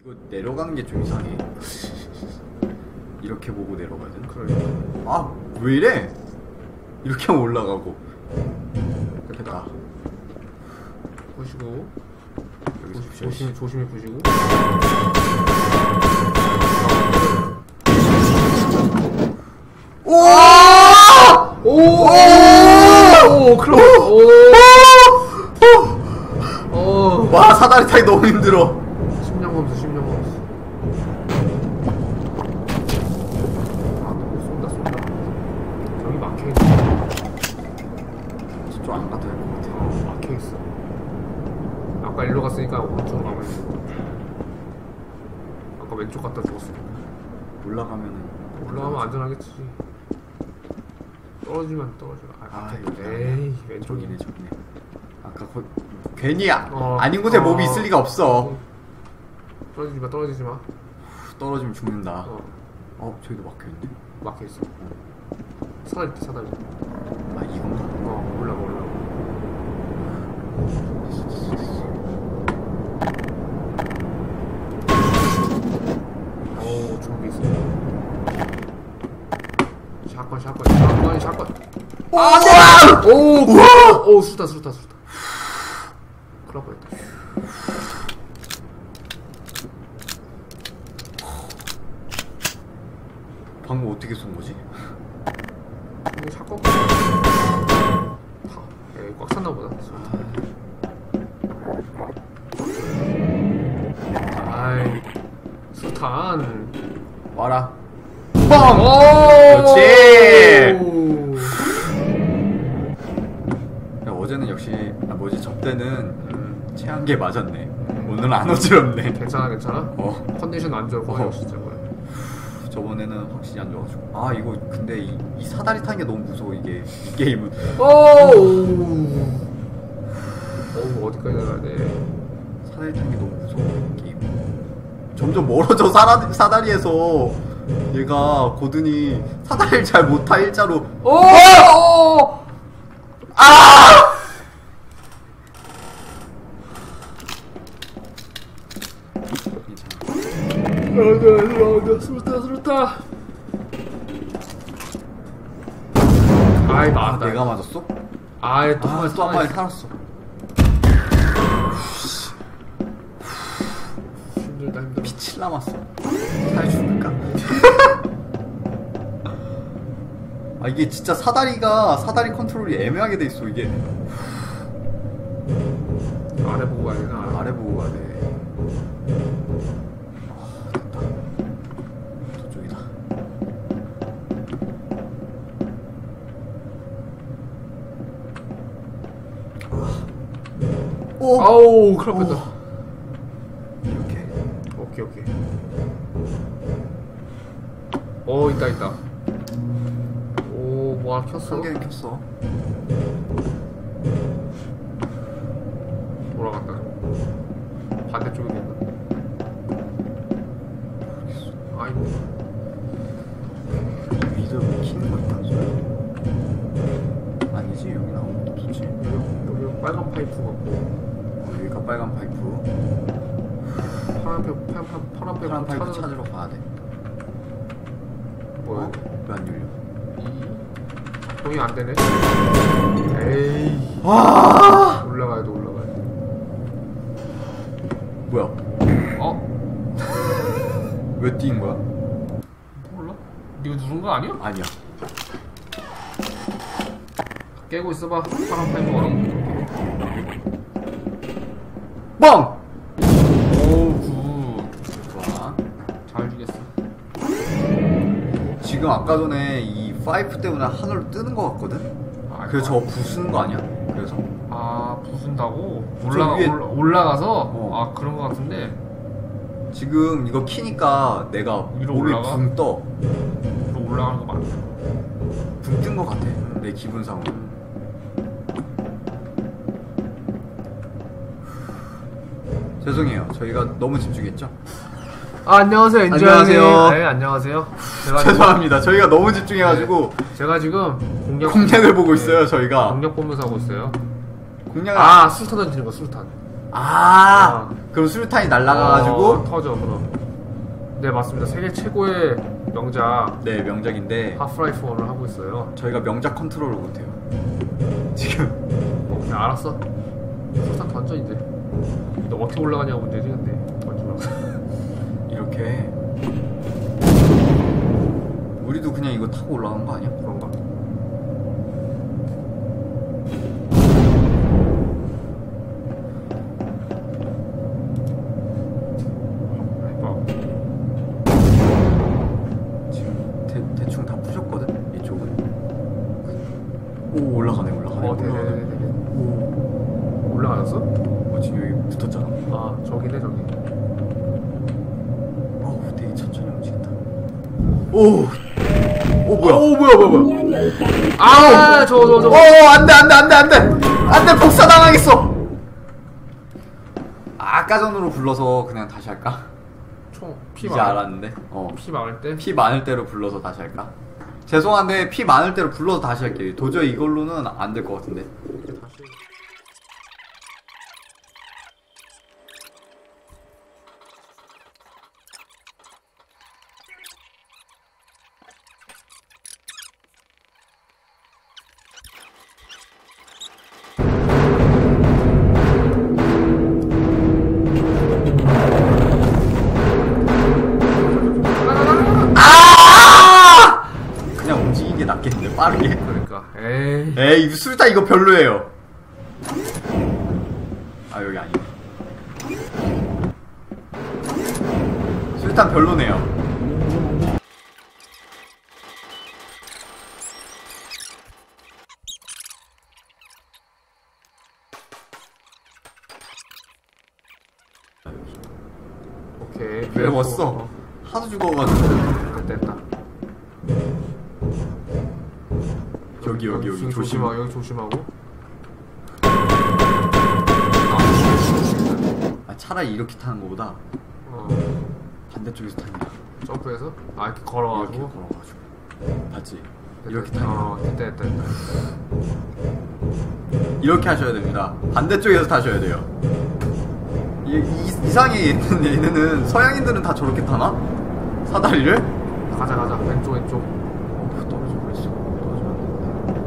이거 내려가는 게 좀 이상해. 이렇게 보고 내려가야 되나? 그러니까 아, 왜 이래? 이렇게 하면 올라가고. 됐다. 보시고 여기서 조심, 조심히 조심히 보시고 오! 오! 오! 클럽! 오! 오! 와, 사다리 타기 너무 힘들어. 심령 검수, 심령 검수. 아, 너무 쏜다, 쏜다. 저기 막혀있어. 좀안 가도 될 것 같아. 어, 막혀있어. 아까 일로 갔으니까 오른쪽으로 가면 돼. 아까 왼쪽 갔다 죽었어. 올라가면은. 올라가면 안전하겠지. 떨어지면 떨어져. 아, 아. 에이, 왼쪽이네. 저기네. 아까 거, 괜히 아, 어. 아닌 곳에 어. 몸이 있을 리가 없어. 떨어지지 마, 떨어지지 마. 떨어지면 죽는다. 어, 어, 저기도 막혀있네. 막혀있어. 사다리 있다, 사다리. 아, 이건가? 어, 올라가, 올라가. 샷건, 샷건. 아, 네! 오, 우와! 오, 수다, 수다, 수다. 큰일 날 뻔했다. 방금 어떻게 쏜 거지? 이거 샷건. 다. 에이, 꽉 찼나 보다. 아이, 수탄. 와라. 뻥! 그렇지! 접대는 음, 체한 게 맞았네. 오늘은 안 어지럽네. 괜찮아, 괜찮아? 어 컨디션 안 좋을 거야, 어. 진짜 거야. 저번에는 확실히 안 좋아가지고. 아 이거 근데 이, 이 사다리 타는 게 너무 무서워 이게 이 게임은. 오! 어우, 어디까지 나가야 돼? 사다리 타는 게 너무 무서워 이 게임. 점점 멀어져 사다, 사다리에서 얘가 고든이 사다리를 잘 못 타 일자로. 오! 오! 아! 나온다, 수루타, 수루타. 아이, 아 나왔다. 내가 맞았어? 아이, 또 아, 또한 맞았어. 살았어. 힘들다, 힘들어. 빛을 남았어. 살 죽을까? 아 이게 진짜 사다리가 사다리 컨트롤이 애매하게 돼 있어 이게 아래 보고 가야 되나? 아래 보고 가야 돼. 오. 아우, 큰일 날 뻔했다. 이렇게. 오케이, 오케이. 오, 있다, 있다. 오, 뭐 하나 켰어? 성게는 켰어. 돌아갔다. 반대쪽에 있나? 빨간 파이프. 파란 파이프, 파란 파이프, 파란 파이프, 파란 파이프 찾아- 찾으러 가야 돼. 뭐야? 어? 왜안 열려? 이 동이 안 되네. 에이, 와! 올라가야 돼, 올라가야 돼. 뭐야? 어? 왜 뛰는 거야? 몰라? 네가 누른 거 아니야? 아니야. 깨고 있어봐. 파란 파이프 어랑. 뻥! 오, 굿. 좋아. 잘 죽였어. 지금 아까 전에 이 파이프 때문에 하늘로 뜨는 거 같거든? 아, 그래서 저거 부수는 거 아니야? 그래서 아, 부순다고? 저 올라가, 위에- 올라, 올라가서? 어. 아, 그런 거 같은데. 지금 이거 키니까 내가 위로 몸이 올라가? 붕 떠. 또 올라가는 거 맞아. 붕뜬거 같아. 내 기분상으로. 죄송해요. 저희가 너무 집중했죠? 아, 안녕하세요, 엔조이. 안녕하세요. 네, 안녕하세요. 제가 지금, 죄송합니다. 저희가 너무 집중해가지고 제가 지금 공략, 공략을 보고 있어요. 저희가 공략 보면서 하고 있어요. 공략을 아, 술탄 던지는 거, 술탄. 아, 아. 그럼 수류탄이 날아가가지고 어, 터져 그럼. 네 맞습니다. 세계 최고의 명작 네 명작인데 하프라이프 1을 하고 있어요. 저희가 명작 컨트롤을 못해요. 지금 어, 그냥 알았어. 설탕 던져 이제. 너 어떻게 올라가냐고 근데 던지면. 이렇게 우리도 그냥 이거 타고 올라간 거 아니야? 그런가? 해봐. 지금 대, 대충 다 푸셨거든 이쪽은. 오 올라가네 올라가네. 어, 올라가네. 네네네네. 오, 올라가졌어? 어, 지금 여기 붙었잖아. 아, 저기네 저기. 어우 되게 천천히 움직인다. 오, 오 뭐야? 오, 뭐야, 뭐야, 뭐야. 아, 저, 저, 저. 어, 안 돼, 안 돼, 안 돼, 안 돼! 안 돼, 복사 당하겠어! 아까 전으로 불러서 그냥 다시 할까? 총, 피 이제 많을, 알았는데. 어. 피 많을 때? 피 많을 대로 불러서 다시 할까? 죄송한데, 피 많을 대로 불러서 다시 할게요. 도저히 이걸로는 안 될 것 같은데. 다시. 오케이. 왜 왔어? 하도 죽어가지고. 됐다. 여기, 여기, 여기. 조심, 조심. 조심하고, 여기 조심하고. 아, 차라리 이렇게 타는 것보다 어, 반대쪽에서 타는 게 점프해서? 아, 이렇게 이렇게 걸어가지고. 걸어가지고. 봤지? 됐다, 이렇게. 타는 거. 어, 됐다, 됐다, 됐다. 이렇게 하셔야 됩니다. 반대쪽에서 타셔야 돼요. 이, 이, 이상해 있는 얘네는 서양인들은 다 저렇게 타나? 사다리를? 가자, 가자. 왼쪽, 왼쪽. 어, 떨어지고 있어. 떨어지면 안 되는데.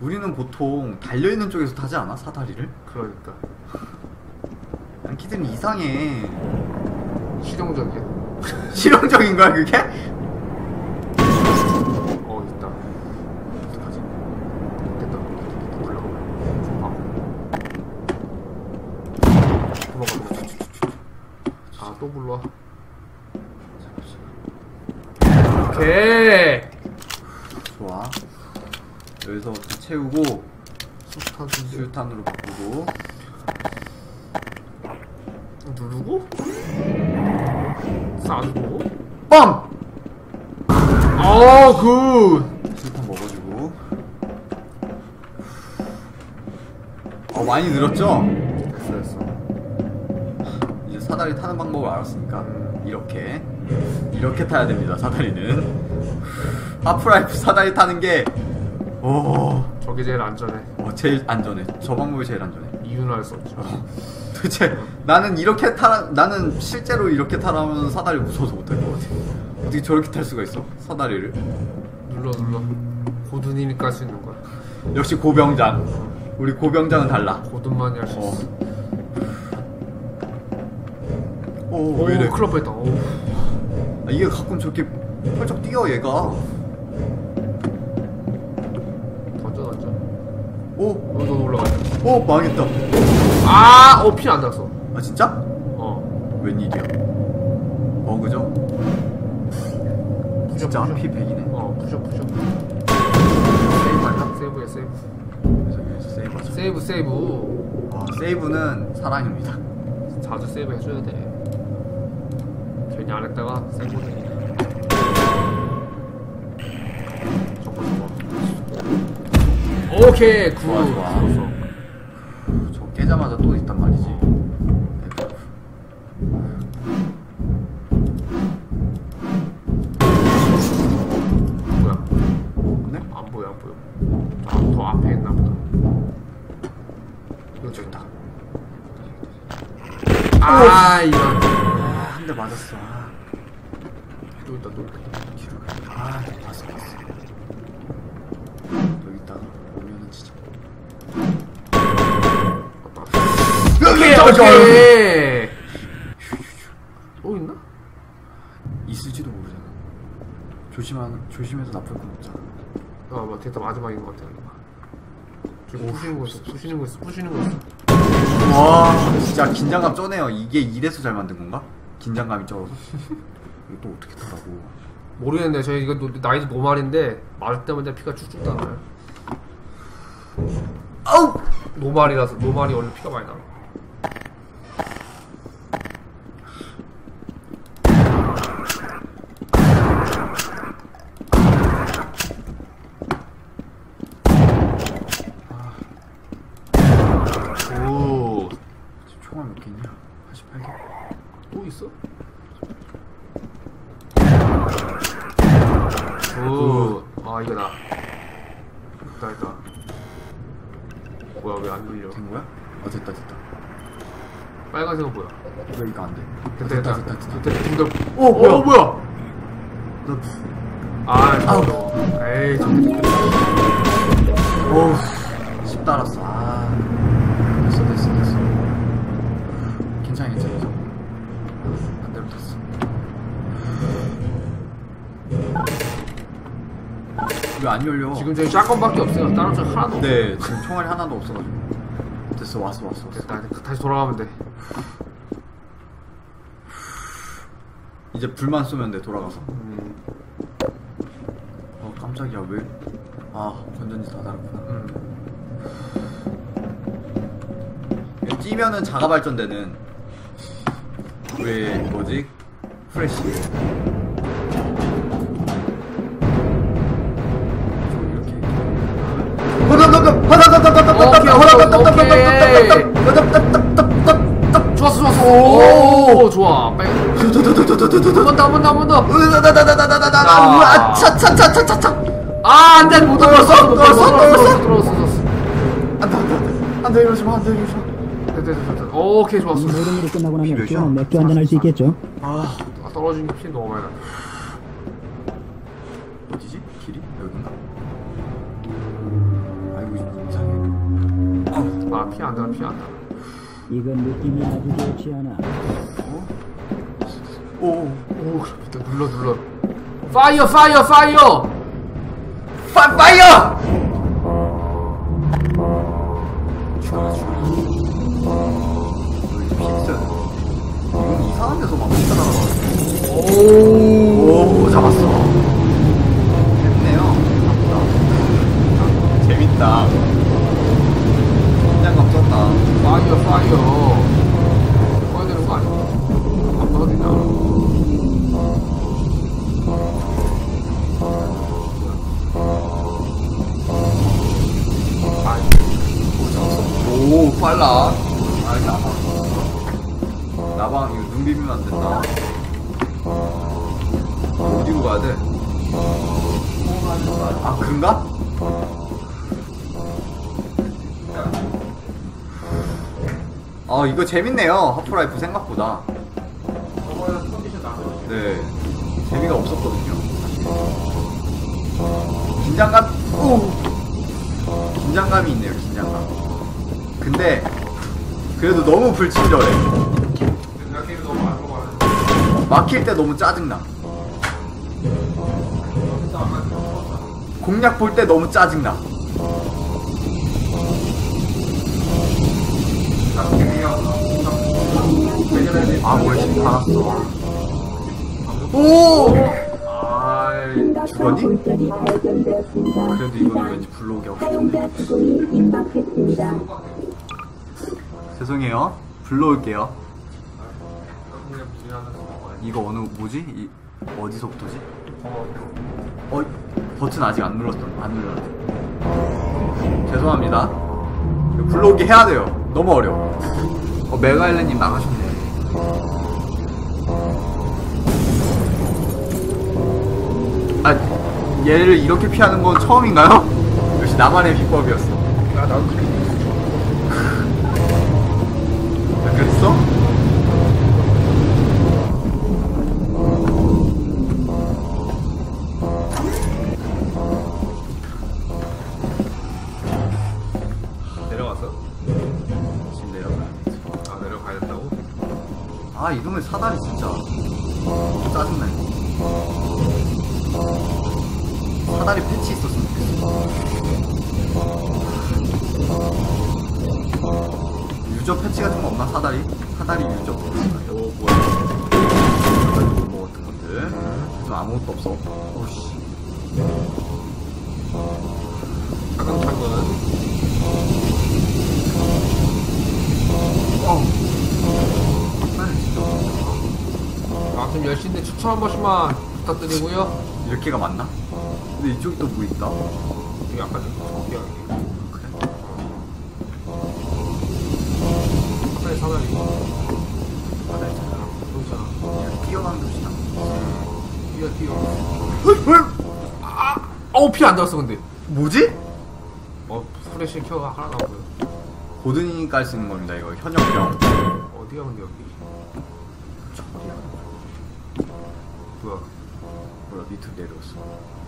우리는 보통 달려있는 쪽에서 타지 않아? 사다리를? 그러니까. 양키들은 이상해. 실용적이야. 실용적인 거야, 그게? 어, 있다. 어떡하지? 됐다. 올라가. 좀 봐. 도망가, 도망가. 아, 또 불러와. 오케이! 좋아. 여기서 다 채우고, 수류탄으로 바꾸고, 누르고? 쏴주고? 빰! 아, 굿! 수류탄 먹어주고. 어, 많이 늘었죠? 됐어, 됐어. 이제 사다리 타는 방법을 알았으니까 이렇게 이렇게 타야 됩니다 사다리는 하프라이프 사다리 타는 게 오, 저게 제일 안전해. 어, 제일 안전해 저 방법이 제일 안전해 이유는 알 수 없죠. 도대체 나는 이렇게 타라 나는 실제로 이렇게 타라면 사다리 무서워서 못할 것 같아 어떻게 저렇게 탈 수가 있어 사다리를 눌러, 눌러. 고든이니까 할 수 있는 거야. 역시 고병장 우리 고병장은 달라 고든만이 할 수 어. 있어. 오, 오, 왜 이래 뻔했다. 오. 아, 이게 가끔 저렇게 펄쩍 뛰어 얘가 던져, 던져. 오, 여기 너 올라가. 오 망했다 아! 어, 피안 닿았어. 아 진짜? 어. 웬일이야? 어 그죠? 부셔, 진짜. 피 100이네 어, 부셔, 부셔. 세이브 할까? 세이브야, 세이브. 그래서 여기서 세이브 하자 세이브, 세이브. 와 세이브는 사랑입니다 자주 세이브 해줘야 돼. 괜히 안 했다가 세이브 돼. 오케이, 굿. 좋아, 좋아. 저 깨자마자 또 있단 말이지 오케이. 또 있나? 있을지도 모르잖아. 조심한, 조심해서 나쁠 건 없잖아. 아, 뭐 됐다 마지막인 것 같아. 지금 부시는 거 있어, 부시는 거 있어, 부시는 거 있어. 와, 진짜 긴장감 쩌네요. 이게 이래서 잘 만든 건가? 긴장감이 쩔어서. 이거 또 어떻게 타라고. 모르겠네. 저희 이거 노- 나이도 노말인데 맞을 때마다 피가 쭉쭉 나와요. 아우! 노말이라서 노말이 원래 피가 많이 나. 오, 지금 총알 몇 개 있냐? 88개. 또 있어? 오, 아 이거 나. 있다 있다. 뭐야 왜 안 눌려? 된 거야? 어, 됐다, 됐다. 빨간색은 뭐야? 왜 이거 안 돼? 됐다 됐다 됐다, 됐다. 됐다 됐다. 오, 뭐야? 어 뭐야? 나, 아, 저 에이, 저 어우, 10 달았어. 아. 됐어, 됐어, 됐어. 괜찮아, 괜찮아, 괜찮아. 반대로 됐어. 왜안 열려? 지금 저희 샷건밖에 없어요. 다른 차 하나도 없어. 네, 지금 총알이 하나도 없어가지고. 됐어, 왔어, 왔어, 왔어. 됐다. 다시 돌아가면 돼. 이제 불만 쏘면 돼, 돌아가서. 음, 어, 깜짝이야, 왜? 아, 건전지 다 달았구나. 음. 이거 찌면은 자가 발전되는 왜 뭐지 프레 아. 오케이, 좋았어. 이 모든 일이 끝나고 나면? 시원한 맥주 한잔 할수 있겠죠? 아 아, 떨어진 게피 너무. 어디지 아, 피안 나, 피안 나. 이건 느낌이 아주 좋지 않아. 오 오, 일단 눌러, 눌러. 파이어, 파이어, 파이어! 파 파이어 죽어라 죽어라 픽스 이건 이상한 데서 막 혼자 날아가 오. 오 잡았어 됐네요 재밌다 파이어, 파이어. 꺼야 되는 거 아니야? 안? 아, 오 빨라 아 나방 나방 이거 눈 비비면 안 된다 어디로 가야 돼? 아 그런가? 아 이거 재밌네요. 하프라이프 생각보다. 네. 재미가 없었거든요. 긴장감 오! 긴장감이 있네요 긴장감. 근데 그래도 너무 불친절해. 막힐 때 너무 짜증나. 공략 볼 때 너무 짜증나 아 월심 받았어. 오! 아이, 죽었니? 그래도 이거는 왠지 하고 싶은데 죄송해요. 불러올게요. 이거 어느 뭐지? 이, 어디서부터지? 어 버튼 아직 안 눌렀던 안 눌렀는데 죄송합니다. 불러오기 해야 돼요. 너무 어려워. 어 메가일레님 나가셨네 얘를 이렇게 피하는 건 처음인가요? 역시 나만의 비법이었어 야, 나도 사다리 패치 있었으면 좋겠어 유저 패치 같은 거 없나? 사다리? 사다리 유저 오 뭐야? 뭐 같은 것들 좀 아무것도 없어. 오씨. 사강창은 아무튼 10시인데 추천 한 번씩만 부탁드리고요. 이렇게가 맞나? 근데 이쪽이 또뭐 있다? 이게 아까 좀 저기야 이게 그래? 사다리 사다리 또 있잖아 그냥 뛰어가는 곳이다 뛰어 뛰어 아! 어우 피안 들었어 근데 뭐지? 어 프레시 켜가 하나 나오고요 고든이 깔 수 있는 겁니다 이거 현역병 어디야 근데 여기 뭐야 뭐야 밑으로 내려왔어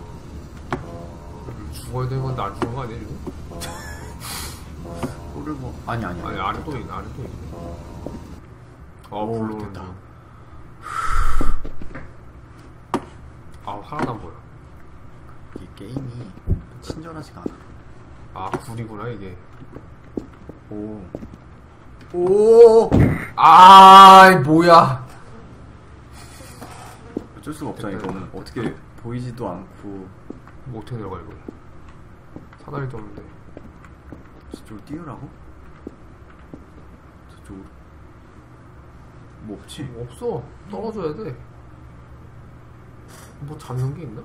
죽어야 되는 건데 안 죽은 거 아니야 지금? 꼴을 뭐 아니 아니 아니 아래 또 있네 아래 또 있네 어 됐다. 중 아우 하나도 안 보여 이 게임이 친절하지가 않아 아 불이구나 이게 오. 오! 아 뭐야 어쩔 수가 없잖아, 이거는. 어떻게 보이지도 않고, 뭐 어떻게 내려가 이거 사다리도 없는데 저쪽으로 뛰으라고? 저쪽으로. 뭐 없지? 뭐 없어 떨어져야 돼뭐 잡는 게 있나?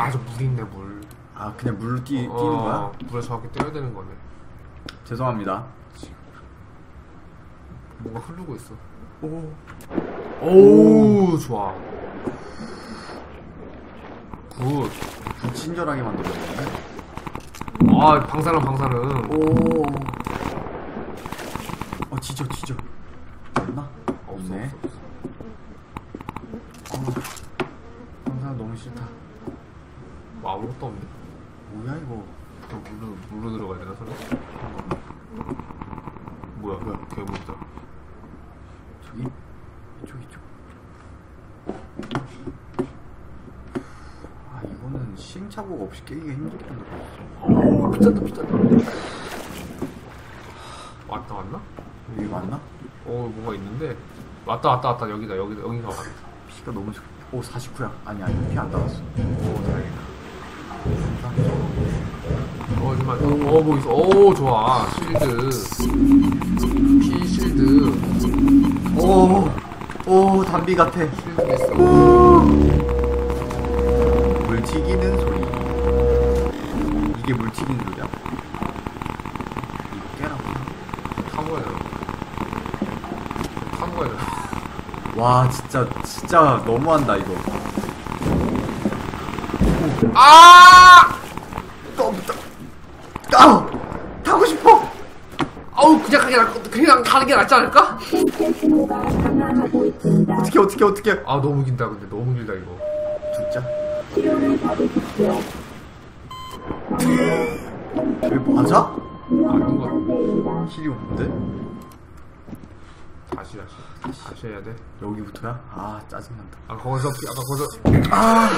아 저 물 있네 물 아, 그냥 물로 뛰, 뛰는 어, 거야? 물에 정확히 떼야 되는 거네 죄송합니다. 뭐가 흐르고 있어 오. 오 좋아 굿 불친절하게 만들었네. 아 방사능 방사능 오. 어, 지져, 지져. 없나? 없어 없네. 어, 영상 너무 싫다. 뭐 아무것도 없네 뭐야, 이거. 그럼 물로 물로 들어가야 되나 설마? 뭐야 뭐야? 괴물이다 저기? 이쪽, 이쪽. 아, 이거는 시행착오가 없이 깨기가 힘들겠다. 오 피쳤다 피쳤다 왔다 왔나? 여기 맞나? 오 뭐가 있는데 왔다 왔다 왔다 여기다 여기다 여기가 왔다 피가 너무 좋. 오, 49야. 아니, 아니, 피 안 닿았어. 오 다행이다 어 잠깐만 어뭐 있어 오 좋아 실드 피 실드 오, 오, 담비 같아. 실드 있어 물 튀기는. 이게 물 튀기는 소리야? 이거 깨라고. 타고 가야 되나 타고 가야 되나 와, 진짜, 진짜 너무한다, 이거. 아! 떠, 떠, 아! 타고 싶어! 아우 그냥 가게 날 그냥 가는 게 낫지 않을까? 어떻게, 어떻게, 어떻게. 아 너무 길다 근데 너무 길다 이거 진짜. 여기 맞아? 아닌 것 같은데 힐이 없는데? 다시 다시 다시 해야 돼 여기부터야? 아, 짜증난다. 아까 거기서 피, 아까 거기서 아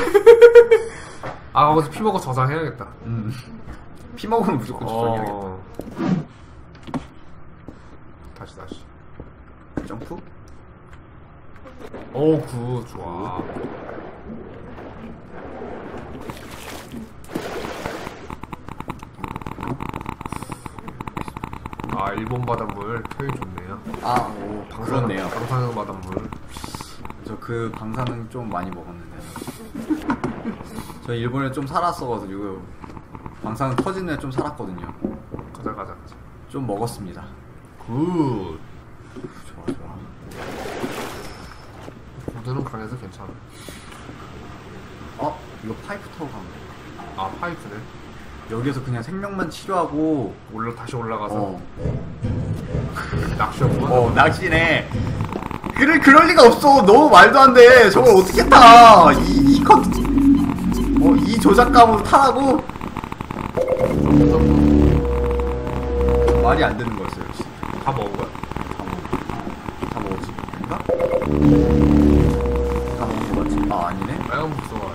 아, 거기서 피 먹어 저장해야겠다 음. 피 먹으면 무조건 저장해야겠다. 어 다시 다시 점프? 오굿 좋아 아 일본 바닷물 표현 좋네요 아, 오, 그렇네요. 방사능 바닷물 저 그 방사능 좀 많이 먹었는데. 저 일본에 좀 살았어가지고 방사능 터지는 애좀 살았거든요. 가자 가자 가자 좀 먹었습니다. 굿 좋아 좋아. 보드는 강해서 괜찮아 어? 이거 파이프 타고 가면 돼. 아 파이프네 여기서 그냥 생명만 치료하고 올라 다시 올라가서 어, 낚시하구만 어 낚시네. 그럴 그럴 리가 없어. 너무 말도 안 돼. 저걸 어떻게 타? 이이 컷. 어이 조작감으로 타라고? 말이 안 되는 거였어요 역시 다 먹은 거야? 다 먹, 다 먹었지 아닌가? 다 먹은 거 맞지? 아 아니네 빨간 복숭아.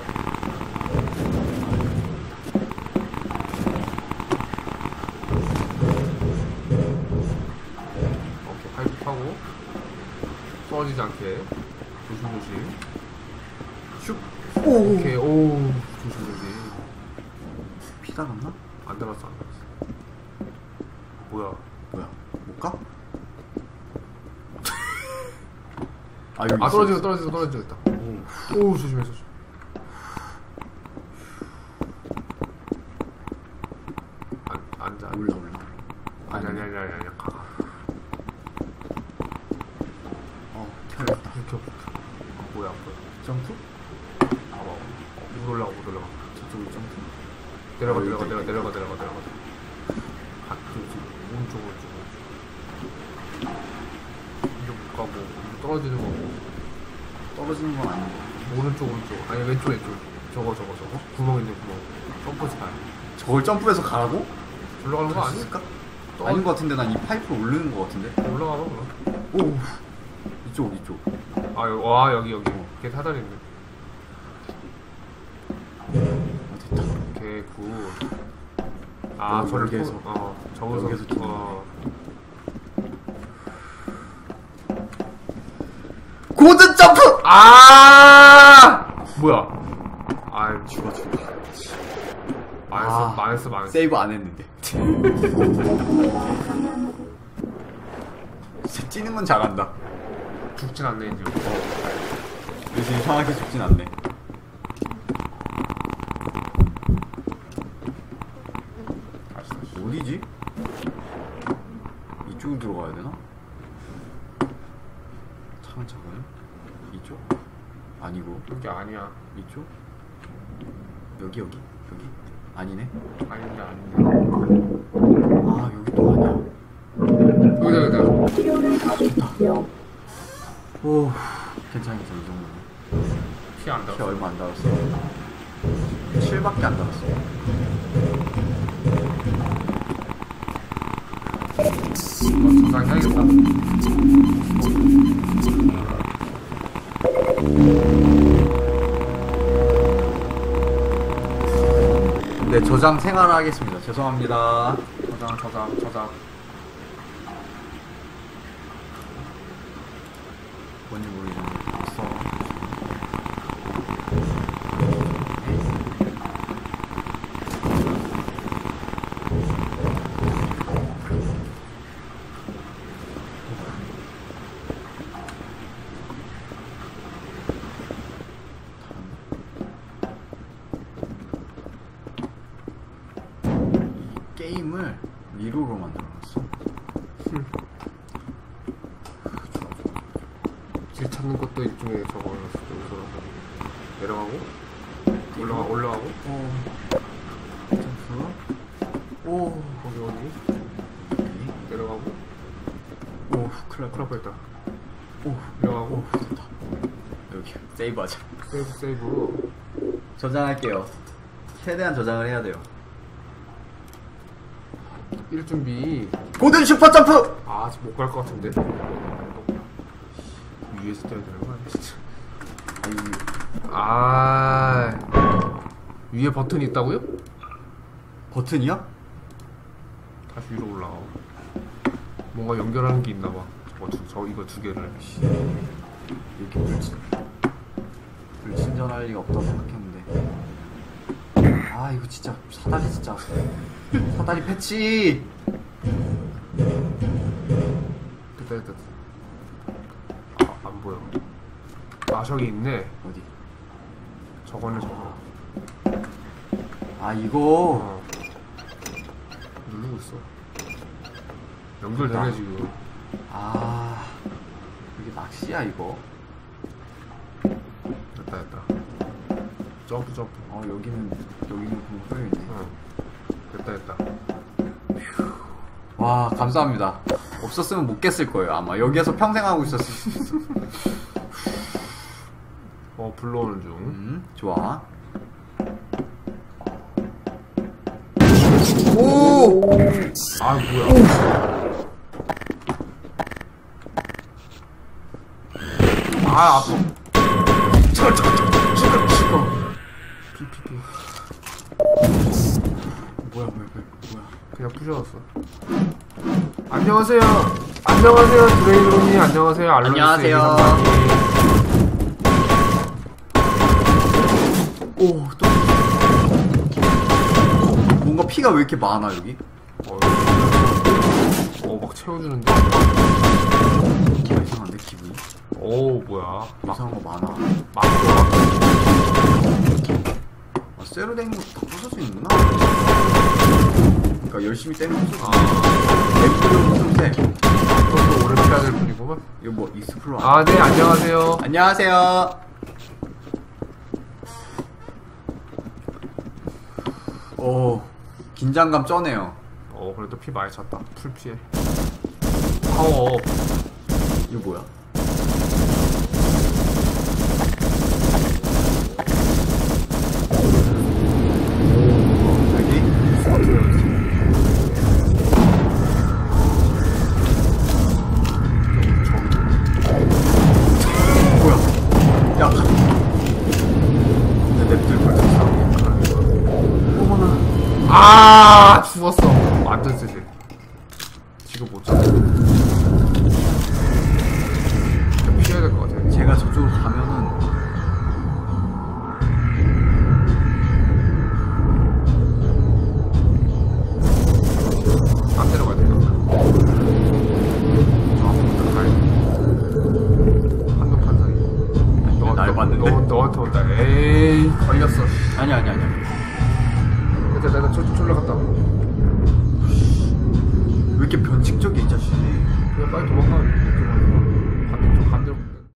타고 떨어지지 않게 조심조심. 슉 오! 오케이, 오 조심조심. 피 달았나? 안 들었어, 안 들었어. 뭐야? 뭐야 못 가? 아 여기 아 있어, 떨어지고. 떨어지고 떨어지겠다. 오, 오 조심해 조심. 안 앉아. 올라 올라 아니 아니 아니 아니 아니. 가. 어 켜졌다 이렇게 아, 뭐야 뭐야. 점프? 봐봐. 못 올라가 못 올라가. 저쪽으로 점프? 내려가 어, 내려가 여기 내려가 있다. 내려가 내려가 내려가. 가. 그렇지. 오른쪽 오른쪽 오른쪽. 이거 못 가고 이거 떨어지는 거고. 떨어지는 건 아니고 오른쪽 오른쪽. 아니 왼쪽 왼쪽. 저거 저거 저거. 구멍 있는 구멍. 점프지 다. 저걸 점프해서 가라고? 올라가는 거 아닐까? 있을까? 아닌 것 같은데 난 이 파이프를 오르는 것 같은데 올라가 봐 그럼. 오 이쪽 이쪽 아 여기 와 여기 여기. 걔 사다리 있네. 어 됐다 굿. 아 어, 저를. 포- 어 저기서 어 고든 점프! 아 뭐야? 아 죽어 죽어 망했어 아, 망했어 망했어. 세이브 안 했는데 쟤 찌는 건 잘한다 죽진 않네 이제. 요즘 이상하게 죽진 않네. 어디지? 이쪽으로 들어가야 되나? 차근차근 이쪽? 아니고 여기 아니야. 이쪽? 여기 여기 여기? 아니네 아닌데 아닌데. 아 여기 또 아니야 여기다 여기다. 오 괜찮겠어 이 정도면 피안 키 닿아. 얼마 안 달았어 7밖에 안 달았어 적당히 해야겠다. 네 저장 생활하겠습니다. 죄송합니다. 저장 저장 저장. 뭔지 모르겠는데 봤어 이 게임을 미로로 만들어놨어 길 찾는 것도 일종의 저거였을 때우선 내려가고 올라가 올라가고 오 점프 오 거기 어디 여기 내려가고 오 큰일 날 크라뻔했다. 오 됐다 여기 세이브하자. 세이브 세이브. 저장할게요. 최대한 저장을 해야 돼요. 1 준비. 고든 슈퍼 점프! 아 지금 못 갈 것 같은데? 위에서 떠야 되는 거 아니야 진짜? 아 위에 버튼이 있다고요? 버튼이요? 다시 위로 올라가 뭔가 연결하는 게 있나 봐 저거 두, 저 이거 두 개를 이렇게 불친 불친절할 리가 없다고 생각했는데. 아 이거 진짜 사다리 진짜. 사다리 패치! 됐다 됐다 아, 안 보여. 아 저기 있네. 어디? 저거는 저거. 아 이거? 어. 누르고 있어. 연결되네. 지금 아 이게 낚시야 이거? 됐다 됐다. 점프 점프. 어 여기는 여기는 그거 뚫려있네 어 됐다 됐다. 와 감사합니다. 없었으면 못 깼을 거예요 아마. 여기에서 평생 하고 있었을 수 있어 어 불러오는 중. 음 좋아. 오! 아 뭐야 아 아파 죽어 죽어 죽어 죽어 죽어 피피피 뭐야, 뭐야, 뭐야. 그냥 부셔졌어 안녕하세요 안녕하세요 드레이드로님 안녕하세요 알로니스 안녕하세요. 에이전님. 오, 또. 뭔가 피가 왜 이렇게 많아, 여기? 어, 어, 막 채워주는데 아, 이상한데, 기분이? 오 뭐야 막 이상한 거 많아. 막 아, 쇠로 된거다 부술 수 있구나. 그러니까 열심히 때리면 부술 수 아, 렉플은 좀 세. 좀더 오래 피해야 될 뿐이구만 이거 뭐, 익스플로 아. 아네 안녕하세요 안녕하세요. 오, 긴장감 쩌네요. 어 그래도 피 많이 찼다 풀 피해 파워업 이거 뭐야?